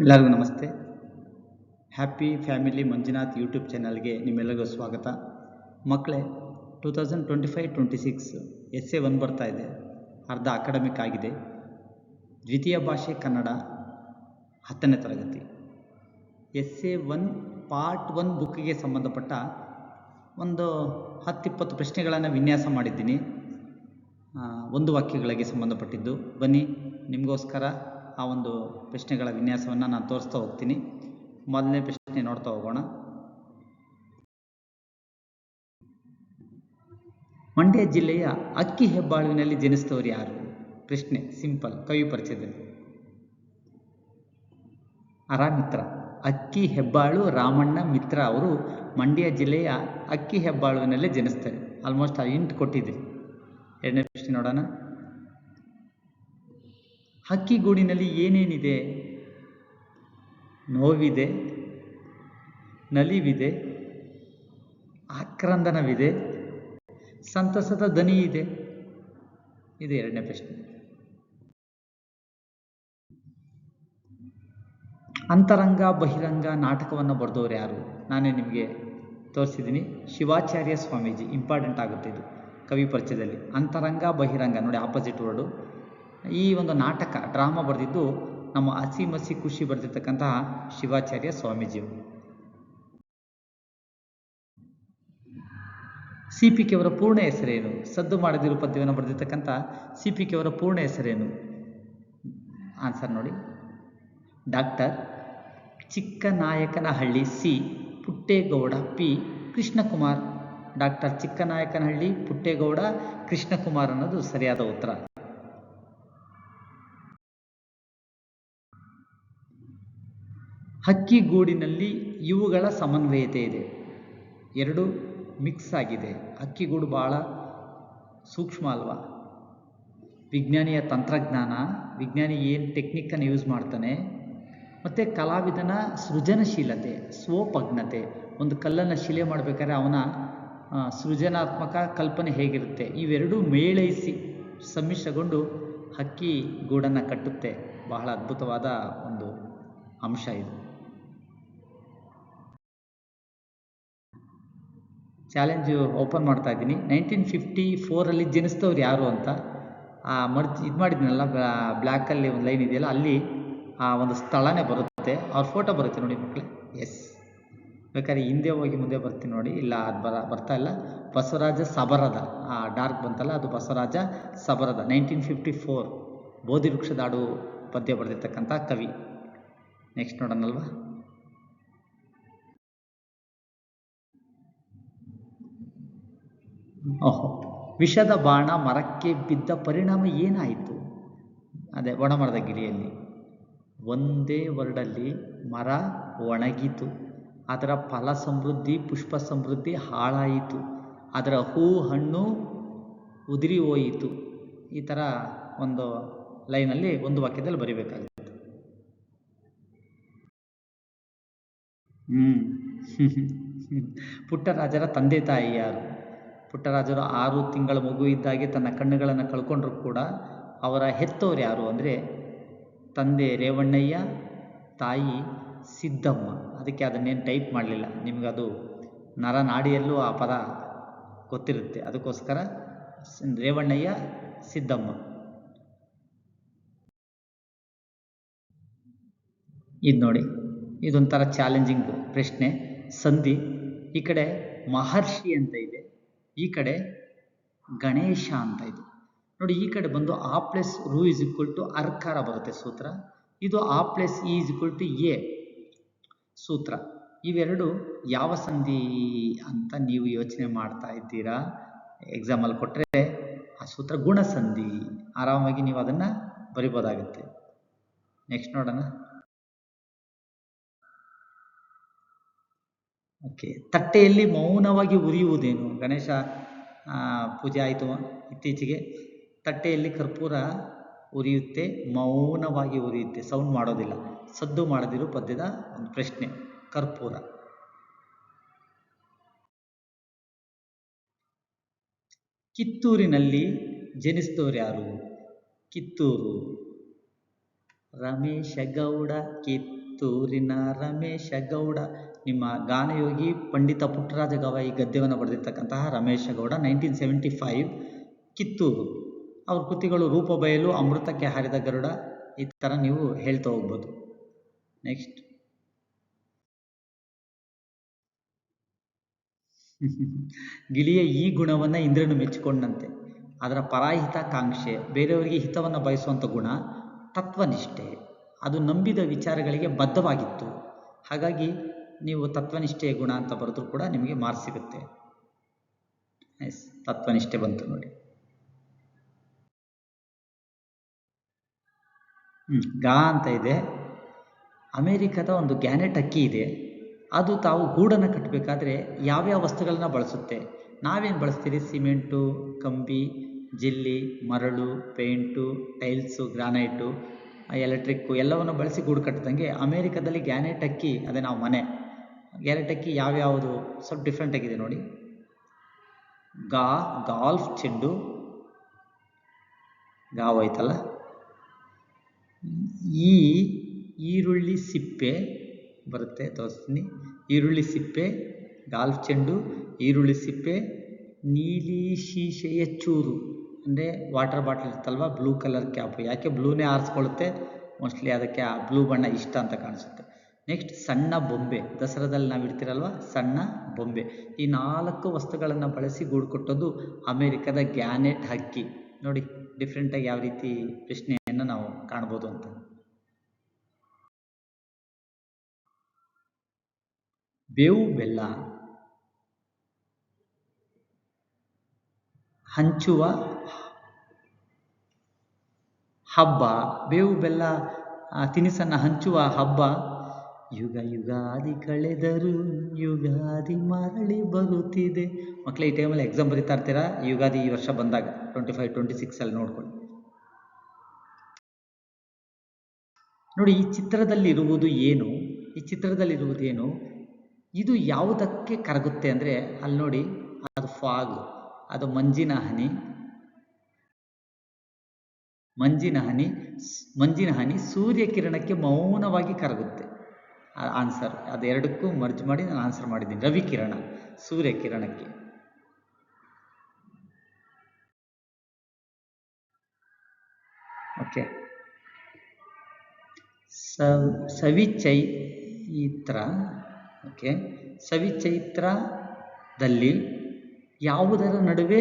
ಎಲ್ಲರಿಗೂ ನಮಸ್ತೆ. Happy family Manjunath YouTube ಚಾನಲ್ಗೆ ನಿಮ್ಮೆಲ್ಲರಿಗೂ ಸ್ವಾಗತ. ಮಕ್ಕಳೇ two thousand twenty five twenty six S A one ಬರ್ತಾ ಇದೆ. ಅರ್ಧ ಅಕಾಡೆಮಿಕ್ ಆಗಿದೆ. ದ್ವಿತೀಯ ಭಾಷೆ ಕನ್ನಡ ಹತ್ತನೇ ತರಗತಿ. S A one part one ಬುಕ್ಕಿಗೆ ಸಂಬಂಧಪಟ್ಟ ಒಂದು ಹತ್ತಿಪ್ಪತ್ತು ಪ್ರಶ್ನೆಗಳನ್ನು ವಿನ್ಯಾಸ ಮಾಡಿದ್ದೀನಿ. ಒಂದು ವಾಕ್ಯಗಳಿಗೆ ಸಂಬಂಧಪಟ್ಟಿದ್ದು. ಬನ್ನಿ, ನಿಮಗೋಸ್ಕರ ಆ ಒಂದು ಪ್ರಶ್ನೆಗಳ ವಿನ್ಯಾಸವನ್ನು ನಾನು ತೋರಿಸ್ತಾ ಹೋಗ್ತೀನಿ. ಮೊದಲನೇ ಪ್ರಶ್ನೆ ನೋಡ್ತಾ ಹೋಗೋಣ. ಮಂಡ್ಯ ಜಿಲ್ಲೆಯ ಅಕ್ಕಿ ಹೆಬ್ಬಾಳುವಿನಲ್ಲಿ ಜನಿಸಿದವರು ಯಾರು? ಪ್ರಶ್ನೆ, ಸಿಂಪಲ್ ಕವಿ ಪರಿಚಯದಲ್ಲಿ. ಅರಾಮಿತ್ರ, ಅಕ್ಕಿ ಹೆಬ್ಬಾಳು ರಾಮಣ್ಣ ಮಿತ್ರ ಅವರು ಮಂಡ್ಯ ಜಿಲ್ಲೆಯ ಅಕ್ಕಿ ಹೆಬ್ಬಾಳುವಿನಲ್ಲೇ ಜನಿಸ್ತಾರೆ. ಆಲ್ಮೋಸ್ಟ್ ಆ ಇಂಟ್ ಕೊಟ್ಟಿದ್ದೀರಿ ಎರಡನೇ ಪ್ರಶ್ನೆ ನೋಡೋಣ. ಹಕ್ಕಿಗೂಡಿನಲ್ಲಿ ಏನೇನಿದೆ? ನೋವಿದೆ, ನಲಿವಿದೆ, ಆಕ್ರಂದನವಿದೆ, ಸಂತಸದ ದನಿ ಇದೆ ಇದು ಎರಡನೇ ಪ್ರಶ್ನೆ. ಅಂತರಂಗ, ಬಹಿರಂಗ ನಾಟಕವನ್ನು ಬರೆದವರು ಯಾರು? ನಾನೇ ನಿಮಗೆ ತೋರಿಸಿದ್ದೀನಿ. ಶಿವಾಚಾರ್ಯ ಸ್ವಾಮೀಜಿ. ಇಂಪಾರ್ಟೆಂಟ್ ಆಗುತ್ತೆ ಇದು ಕವಿ ಪರಿಚಯದಲ್ಲಿ. ಅಂತರಂಗ, ಬಹಿರಂಗ. ನೋಡಿ ಆಪೋಸಿಟ್ ವರ್ಡು ಈ ಒಂದು ನಾಟಕ ಡ್ರಾಮಾ ಬರೆದಿದ್ದು ನಮ್ಮ ಹಸಿ ಮಸಿ ಖುಷಿ ಬರೆದಿರ್ತಕ್ಕಂತಹ ಶಿವಾಚಾರ್ಯ ಸ್ವಾಮೀಜಿಯವರು ಸಿ ಪಿ ಕೆ ಅವರ ಪೂರ್ಣ ಹೆಸರೇನು? ಸದ್ದು ಮಾಡದಿರು ಪದ್ಯವನ್ನು ಬರೆದಿರ್ತಕ್ಕಂಥ ಸಿ ಪಿ ಕೆ ಅವರ ಪೂರ್ಣ ಹೆಸರೇನು? ಆನ್ಸರ್ ನೋಡಿ. Doctor Chikkanayakanahalli C Puttegowda P Krishnakumar. Doctor Chikkanayakanahalli Puttegowda Krishnakumar ಅನ್ನೋದು ಸರಿಯಾದ ಉತ್ತರ. ಹಕ್ಕಿಗೂಡಿನಲ್ಲಿ ಇವುಗಳ ಸಮನ್ವಯತೆ ಇದೆ. ಎರಡು, ಮಿಕ್ಸ್ ಆಗಿದೆ. ಹಕ್ಕಿಗೂಡು ಭಾಳ ಸೂಕ್ಷ್ಮ ಅಲ್ವಾ? ವಿಜ್ಞಾನಿಯ ತಂತ್ರಜ್ಞಾನ, ವಿಜ್ಞಾನಿ ಏನು ಟೆಕ್ನಿಕ್ಕನ್ನು ಯೂಸ್ ಮಾಡ್ತಾನೆ? ಮತ್ತು ಕಲಾವಿದನ ಸೃಜನಶೀಲತೆ, ಸ್ವೋಪಜ್ಞತೆ, ಒಂದು ಕಲ್ಲನ್ನು ಶಿಲೆ ಮಾಡಬೇಕಾದ್ರೆ ಅವನ ಸೃಜನಾತ್ಮಕ ಕಲ್ಪನೆ ಹೇಗಿರುತ್ತೆ? ಇವೆರಡೂ ಮೇಳೈಸಿ ಸಮ್ಮಿಶ್ರಗೊಂಡು ಹಕ್ಕಿ ಗೂಡನ್ನು ಕಟ್ಟುತ್ತೆ. ಬಹಳ ಅದ್ಭುತವಾದ ಒಂದು ಅಂಶ ಇದು. ಚಾಲೆಂಜು ಓಪನ್ ಮಾಡ್ತಾ ಇದ್ದೀನಿ. ನೈನ್ಟೀನ್ ಫಿಫ್ಟಿ ಫೋರಲ್ಲಿ ಜನಿಸಿದವ್ರು ಯಾರು ಅಂತ, ಆ ಮರ್ಜ್ ಇದು ಮಾಡಿದ್ನಲ್ಲ ಬ್ಲ್ಯಾಕಲ್ಲಿ ಒಂದು ಲೈನ್ ಇದೆಯಲ್ಲ, ಅಲ್ಲಿ, ಆ, ಒಂದು ಸ್ಥಳನೇ ಬರುತ್ತೆ. ಅವ್ರ ಫೋಟೋ ಬರುತ್ತೆ ನೋಡಿ ಮಕ್ಕಳೇ ಎಸ್ ಬೇಕಾದ್ರೆ ಹಿಂದೆ ಹೋಗಿ ಮುಂದೆ ಬರ್ತೀನಿ ನೋಡಿ. ಇಲ್ಲ, ಅದು ಬರ, ಬರ್ತಾ ಇಲ್ಲ. ಬಸವರಾಜ ಸಬರದ, ಆ ಡಾರ್ಕ್ ಬಂತಲ್ಲ, ಅದು Basavaraj Sabarad nineteen fifty four ಬೋಧಿ ವೃಕ್ಷದಾಡು ಪದ್ಯ ಬರೆದಿರ್ತಕ್ಕಂಥ ಕವಿ. ನೆಕ್ಸ್ಟ್ ನೋಡೋಣಲ್ವಾ? ಓಹೋ, ವಿಷದ ಬಾಣ ಮರಕ್ಕೆ ಬಿದ್ದ ಪರಿಣಾಮ ಏನಾಯಿತು? ಅದೇ ಒಣಮರದ ಗಿರಿಯಲ್ಲಿ ಒಂದೇ ವರ್ಡಲ್ಲಿ ಮರ ಒಣಗಿತು. ಅದರ ಫಲ ಸಮೃದ್ಧಿ, ಪುಷ್ಪ ಸಮೃದ್ಧಿ ಹಾಳಾಯಿತು. ಅದರ ಹೂ, ಹಣ್ಣು ಉದುರಿ ಹೋಯಿತು. ಈ ಥರ ಒಂದು ಲೈನಲ್ಲಿ ಒಂದು ವಾಕ್ಯದಲ್ಲಿ ಬರಿಬೇಕಾಗುತ್ತೆ. ಹ್ಞೂ ಪುಟ್ಟರಾಜರ ತಂದೆ ತಾಯಿ ಯಾರು? ಪುಟ್ಟರಾಜರು ಆರು ತಿಂಗಳ ಮಗು ಇದ್ದಾಗೆ ತನ್ನ ಕಣ್ಣುಗಳನ್ನು ಕಳ್ಕೊಂಡ್ರು ಕೂಡ ಅವರ ಹೆತ್ತವರು ಯಾರು ಅಂದರೆ ತಂದೆ ರೇವಣ್ಣಯ್ಯ, ತಾಯಿ ಸಿದ್ದಮ್ಮ. ಅದಕ್ಕೆ ಅದನ್ನೇನು ಟೈಪ್ ಮಾಡಲಿಲ್ಲ. ನಿಮಗದು ನರನಾಡಿಯಲ್ಲೂ ಆ ಪದ ಗೊತ್ತಿರುತ್ತೆ. ಅದಕ್ಕೋಸ್ಕರ ರೇವಣ್ಣಯ್ಯ, ಸಿದ್ದಮ್ಮ. ಇದು ನೋಡಿ, ಇದೊಂಥರ ಚಾಲೆಂಜಿಂಗ್ ಪ್ರಶ್ನೆ. ಸಂಧಿ, ಈ ಕಡೆ ಮಹರ್ಷಿ ಅಂತ ಇದೆ. ಈ ಕಡೆ ಗಣೇಶ ಅಂತ ಇದು. ನೋಡಿ, ಈ ಕಡೆ ಬಂದು ಆ ಪ್ಲಸ್ ರೂ ಇಸ್ ಈಕ್ವಲ್ ಟು ಅರ್ಕಾರ ಬರುತ್ತೆ ಸೂತ್ರ. ಇದು ಆ plus E is equal to A ಸೂತ್ರ. ಇವೆರಡು ಯಾವ ಸಂಧಿ ಅಂತ ನೀವು ಯೋಚನೆ ಮಾಡ್ತಾ ಇದ್ದೀರಾ? ಎಕ್ಸಾಮಲ್ಲಿ ಕೊಟ್ಟರೆ ಆ ಸೂತ್ರ ಗುಣಸಂಧಿ. ಆರಾಮಾಗಿ ನೀವು ಅದನ್ನು ಬರಿಬೋದಾಗುತ್ತೆ. ನೆಕ್ಸ್ಟ್ ನೋಡೋಣ. ಓಕೆ. ತಟ್ಟೆಯಲ್ಲಿ ಮೌನವಾಗಿ ಉರಿಯುವುದೇನು? ಗಣೇಶ ಪೂಜೆ ಆಯಿತು ಇತ್ತೀಚೆಗೆ. ತಟ್ಟೆಯಲ್ಲಿ ಕರ್ಪೂರ ಉರಿಯುತ್ತೆ, ಮೌನವಾಗಿ ಉರಿಯುತ್ತೆ. ಸೌಂಡ್ ಮಾಡೋದಿಲ್ಲ. ಸದ್ದು ಮಾಡದಿರೋ ಪದ್ಯದ ಒಂದು ಪ್ರಶ್ನೆ. ಕರ್ಪೂರ. ಕಿತ್ತೂರಿನಲ್ಲಿ ಜನಿಸಿದವರು ಯಾರು? ಕಿತ್ತೂರು. ರಮೇಶ ಗೌಡ ಕಿತ್ತೂರಿನ ರಮೇಶ ಗೌಡ ನಿಮ್ಮ ಗಾನಯೋಗಿ ಪಂಡಿತ ಪುಟ್ಟರಾಜ ಗವಾಯಿ ಗದ್ಯವನ್ನು ಬರೆದಿರ್ತಕ್ಕಂತಹ Ramesh Gowda nineteen seventy five Kittur. ಅವ್ರ ಕೃತಿಗಳು ರೂಪ ಬಯಲು, ಅಮೃತಕ್ಕೆ ಹಾರಿದ ಗರುಡ, ಈ ಥರ ನೀವು ಹೇಳ್ತಾ ಹೋಗ್ಬೋದು. ನೆಕ್ಸ್ಟ್ ಗಿಳಿಯ ಈ ಗುಣವನ್ನು ಇಂದ್ರನು ಮೆಚ್ಚಿಕೊಂಡಂತೆ. ಅದರ ಪರಾಹಿತಾಕಾಂಕ್ಷೆ ಬೇರೆಯವರಿಗೆ ಹಿತವನ್ನು ಬಯಸುವಂಥ ಗುಣ, ತತ್ವನಿಷ್ಠೆ. ಅದು ನಂಬಿದ ವಿಚಾರಗಳಿಗೆ ಬದ್ಧವಾಗಿತ್ತು. ಹಾಗಾಗಿ ನೀವು ತತ್ವನಿಷ್ಠೆಯ ಗುಣ ಅಂತ ಬರೆದ್ರೂ ಕೂಡ ನಿಮಗೆ ಮಾರ್ಕ್ ಸಿಗುತ್ತೆ. ಎಸ್ ತತ್ವನಿಷ್ಠೆ ಬಂತು ನೋಡಿ. ಹ್ಮ್, ಗಾ ಅಂತ ಇದೆ. ಅಮೇರಿಕದ ಒಂದು ಗ್ಯಾನೆಟ್ ಅಕ್ಕಿ ಇದೆ. ಅದು ತಾವು ಗೂಡನ್ನು ಕಟ್ಟಬೇಕಾದ್ರೆ ಯಾವ್ಯಾವ ವಸ್ತುಗಳನ್ನ ಬಳಸುತ್ತೆ? ನಾವೇನು ಬಳಸ್ತೀರಿ? ಸಿಮೆಂಟು ಕಂಬಿ ಜಿಲ್ಲಿ ಮರಳು ಪೇಂಟು ಟೈಲ್ಸು ಗ್ರಾನೈಟು ಎಲೆಕ್ಟ್ರಿಕ್ಕು ಎಲ್ಲವನ್ನು ಬಳಸಿ ಗೂಡು ಕಟ್ಟಿದಂಗೆ ಅಮೇರಿಕದಲ್ಲಿ ಗ್ಯಾನೆಟ್ ಅಕ್ಕಿ ಅದೇ ನಾವು ಮನೆ. ಗ್ಯಾನೆಟ್ ಅಕ್ಕಿ ಯಾವ್ಯಾವುದು? ಸ್ವಲ್ಪ ಡಿಫ್ರೆಂಟ್ ಆಗಿದೆ ನೋಡಿ. ಗಾ, ಗಾಲ್ಫ್, ಚೆಂಡು. ಗಾವ್ ಆಯ್ತಲ್ಲ? ಈ ಈರುಳ್ಳಿ ಸಿಪ್ಪೆ ಬರುತ್ತೆ, ತೋರಿಸ್ತೀನಿ. ಈರುಳ್ಳಿ ಸಿಪ್ಪೆ, ಗಾಲ್ಫ್, ಚೆಂಡು. ಈರುಳ್ಳಿ ಸಿಪ್ಪೆ, ನೀಲಿ ಶೀಶೆಯ ಚೂರು. ಅಂದರೆ ವಾಟರ್ ಬಾಟಲ್ ಇರುತ್ತಲ್ವ? ಬ್ಲೂ ಕಲರ್ ಕ್ಯಾಪು ಯಾಕೆ ಬ್ಲೂನೇ ಆರಿಸ್ಕೊಳ್ಳುತ್ತೆ? ಮೋಸ್ಟ್ಲಿ ಅದಕ್ಕೆ ಆ ಬ್ಲೂ ಬಣ್ಣ ಇಷ್ಟ ಅಂತ ಕಾಣಿಸುತ್ತೆ. ನೆಕ್ಸ್ಟ್ ಸಣ್ಣ ಬೊಂಬೆ. ದಸರಾದಲ್ಲಿ ನಾವು ಇಡ್ತೀರಲ್ವ? ಸಣ್ಣ ಬೊಂಬೆ. ಈ ನಾಲ್ಕು ವಸ್ತುಗಳನ್ನು ಬಳಸಿ ಗೂಡು ಕೊಟ್ಟದ್ದು ಅಮೇರಿಕದ ಗ್ಯಾನೆಟ್ ಹಕ್ಕಿ. ನೋಡಿ ಡಿಫ್ರೆಂಟಾಗಿ ಯಾವ ರೀತಿ ಪ್ರಶ್ನೆಯನ್ನು ನಾವು ಕಾಣ್ಬೋದು ಅಂತ. ಬೇವು ಬೆಲ್ಲ. ಹಂಚುವ ಹಬ್ಬ. ಬೇವು ಬೆಲ್ಲ ತಿನಿಸನ್ನು ಹಂಚುವ ಹಬ್ಬ. ಯುಗ ಯುಗಾದಿ ಕಳೆದರು ಯುಗಾದಿ ಮರಳಿ ಬರುತ್ತಿದೆ. ಮಕ್ಕಳು ಈ ಟೈಮಲ್ಲಿ ಎಕ್ಸಾಮ್ ಬರೀತಾ ಇರ್ತೀರಾ? ಯುಗಾದಿ ಈ ವರ್ಷ ಬಂದಾಗ ಟ್ವೆಂಟಿ ಫೈವ್ ಟ್ವೆಂಟಿ ಸಿಕ್ಸಲ್ಲಿ ನೋಡ್ಕೊಳ್ಳಿ. ನೋಡಿ, ಈ ಚಿತ್ರದಲ್ಲಿರುವುದು ಏನು? ಈ ಚಿತ್ರದಲ್ಲಿರುವುದು ಏನು? ಇದು ಯಾವುದಕ್ಕೆ ಕರಗುತ್ತೆ ಅಂದರೆ, ಅಲ್ಲಿ ನೋಡಿ, ಅದು ಫಾಗ್, ಅದು ಮಂಜಿನ ಹನಿ. ಮಂಜಿನ ಹನಿ ಮಂಜಿನ ಹನಿ ಸೂರ್ಯ ಕಿರಣಕ್ಕೆ ಮೌನವಾಗಿ ಕರಗುತ್ತೆ. ಆನ್ಸರ್ ಅದೆರಡಕ್ಕೂ ಮರ್ಜ್ ಮಾಡಿ ನಾನು ಆನ್ಸರ್ ಮಾಡಿದ್ದೀನಿ. ರವಿ ಕಿರಣ, ಸೂರ್ಯ ಕಿರಣಕ್ಕೆ. ಓಕೆ ಸವಿಚೈತ್ರ ಓಕೆ ಸವಿಚೈತ್ರದಲ್ಲಿ ಯಾವುದರ ನಡುವೆ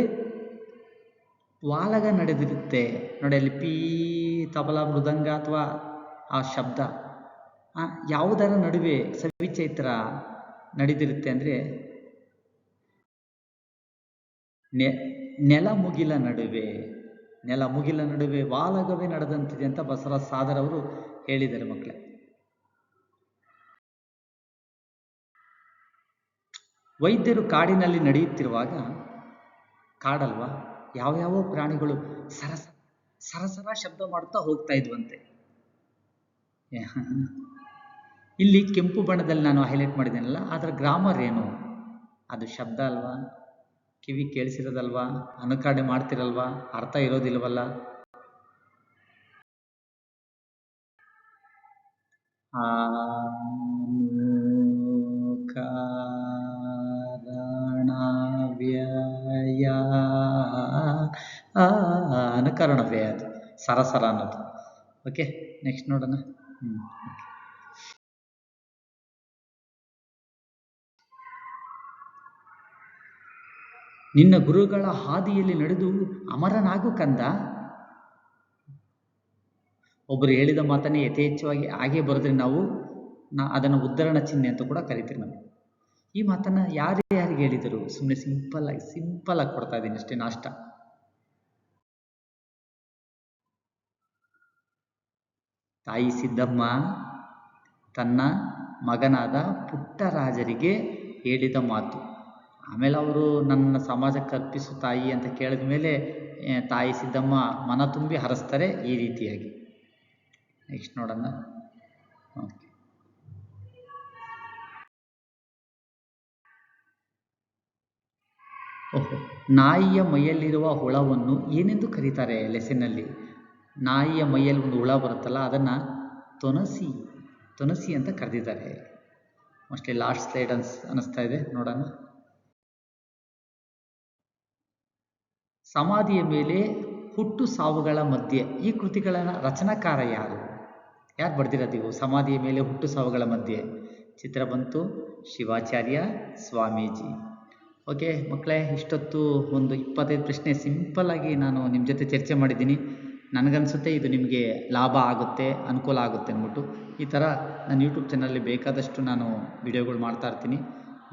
ವಾಲಗ ನಡೆದಿರುತ್ತೆ? ನೋಡಿ ಅಲ್ಲಿ ಪೀ, ತಬಲ, ಮೃದಂಗ ಅಥವಾ ಆ ಶಬ್ದ. ಯಾವುದರ ನಡುವೆ ಸವಿಚೈತ್ರ ನಡೆದಿರುತ್ತೆ ಅಂದರೆ ನೆ, ನೆಲ ಮುಗಿಲ ನಡುವೆ, ನೆಲ ಮುಗಿಲ ನಡುವೆ ವಾಲಗವೇ ನಡೆದಂತಿದೆ ಅಂತ ಬಸವರಾಜ ಸಾದರ್ ಅವರು ಹೇಳಿದ್ದಾರೆ ಮಕ್ಕಳೇ. ವೈದ್ಯರು ಕಾಡಿನಲ್ಲಿ ನಡೆಯುತ್ತಿರುವಾಗ, ಕಾಡಲ್ವಾ, ಯಾವ್ಯಾವ ಪ್ರಾಣಿಗಳು ಸರಸ, ಸರಸರ ಶಬ್ದ ಮಾಡ್ತಾ ಹೋಗ್ತಾ ಇದ್ವಂತೆ. ಇಲ್ಲಿ ಕೆಂಪು ಬಣ್ಣದಲ್ಲಿ ನಾನು ಹೈಲೈಟ್ ಮಾಡಿದ್ದೇನಲ್ಲ, ಅದರ ಗ್ರಾಮರ್ ಏನು? ಅದು ಶಬ್ದ ಅಲ್ವಾ? ಕಿವಿ ಕೇಳಿಸಿರೋದಲ್ವಾ? ಅನುಕರಣೆ ಮಾಡ್ತಿರಲ್ವಾ? ಅರ್ಥ ಇರೋದಿಲ್ವಲ್ಲ? ಅನುಕರಣವ್ಯಯ. ಆ, ಅನುಕರಣವ್ಯಯ ಅದು. ಸರಸರ ಅನ್ನೋದು. ಓಕೆ ನೆಕ್ಸ್ಟ್ ನೋಡೋಣ. ಹ್ಞೂ ನಿನ್ನ ಗುರುಗಳ ಹಾದಿಯಲ್ಲಿ ನಡೆದು ಅಮರನಾಗು ಕಂದ. ಒಬ್ಬರು ಹೇಳಿದ ಮಾತನ್ನೇ ಯಥೇಚ್ಛವಾಗಿ ಹಾಗೆ ಬರೆದ್ರೆ ನಾವು ನಾ ಅದನ್ನು ಉದ್ಧರಣ ಚಿಹ್ನೆ ಅಂತ ಕೂಡ ಕರಿತೀವಿ ನಾವು. ಈ ಮಾತನ್ನ ಯಾರು ಯಾರಿಗೆ ಹೇಳಿದರು ಸುಮ್ಮನೆ ಸಿಂಪಲ್ ಆಗಿ ಸಿಂಪಲ್ ಆಗಿ ಕೊಡ್ತಾ ಇದ್ದೀನಿ ಅಷ್ಟೇ, ನಾಷ್ಟ. ತಾಯಿ ಸಿದ್ದಮ್ಮ, ತನ್ನ ಮಗನಾದ ಪುಟ್ಟರಾಜರಿಗೆ ಹೇಳಿದ ಮಾತು. ಆಮೇಲೆ ಅವರು ನನ್ನ ಸಮಾಜಕ್ಕೆ ಅರ್ಪಿಸು ತಾಯಿ ಅಂತ ಕೇಳಿದ ಮೇಲೆ ತಾಯಿ ಸಿದ್ದಮ್ಮ, ಮನ ತುಂಬಿ ಹರಸ್ತಾರೆ ಈ ರೀತಿಯಾಗಿ. ನೆಕ್ಸ್ಟ್ ನೋಡೋಣ. ಓಕೆ ಓಹೋ, ನಾಯಿಯ ಮೈಯಲ್ಲಿರುವ ಹುಳವನ್ನು ಏನೆಂದು ಕರೀತಾರೆ ಲೆಸಿನಲ್ಲಿ ನಾಯಿಯ ಮೈಯಲ್ಲಿ ಒಂದು ಹುಳ ಬರುತ್ತಲ್ಲ, ಅದನ್ನು ತೊನಸಿ ತೊನಸಿ ಅಂತ ಕರೆದಿದ್ದಾರೆ. ಮೋಸ್ಟ್ಲಿ ಲಾಸ್ಟ್ ಸ್ಲೈಡ್ ಅನ್ಸ್ ಅನ್ನಿಸ್ತಾ ಇದೆ, ನೋಡೋಣ. ಸಮಾಧಿಯ ಮೇಲೆ ಹುಟ್ಟು ಸಾವುಗಳ ಮಧ್ಯೆ ಈ ಕೃತಿಗಳ ರಚನಾಕಾರ ಯಾರು? ಯಾರು ಬರೆದಿರೋದು ಇವು ಸಮಾಧಿಯ ಮೇಲೆ ಹುಟ್ಟು ಸಾವುಗಳ ಮಧ್ಯೆ? ಚಿತ್ರ ಬಂತು ಶಿವಾಚಾರ್ಯ ಸ್ವಾಮೀಜಿ. ಓಕೆ ಮಕ್ಕಳೇ, ಇಷ್ಟೊತ್ತು ಒಂದು ಇಪ್ಪತ್ತೈದು ಪ್ರಶ್ನೆ ಸಿಂಪಲ್ಲಾಗಿ ನಾನು ನಿಮ್ಮ ಜೊತೆ ಚರ್ಚೆ ಮಾಡಿದ್ದೀನಿ. ನನಗನ್ಸುತ್ತೆ ಇದು ನಿಮಗೆ ಲಾಭ ಆಗುತ್ತೆ, ಅನುಕೂಲ ಆಗುತ್ತೆ ಅಂದ್ಬಿಟ್ಟು. ಈ ಥರ ನನ್ನ ಯೂಟ್ಯೂಬ್ ಚಾನಲ್ಲಿ ಬೇಕಾದಷ್ಟು ನಾನು ವಿಡಿಯೋಗಳು ಮಾಡ್ತಾ ಇರ್ತೀನಿ.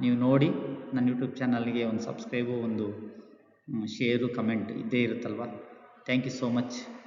ನೀವು ನೋಡಿ, ನನ್ನ ಯೂಟ್ಯೂಬ್ ಚಾನಲ್ಗೆ ಒಂದು ಸಬ್ಸ್ಕ್ರೈಬು ಒಂದು ಶೇರು ಕಮೆಂಟ್ ಇದ್ದೇ ಇರುತ್ತಲ್ವ? Thank you so much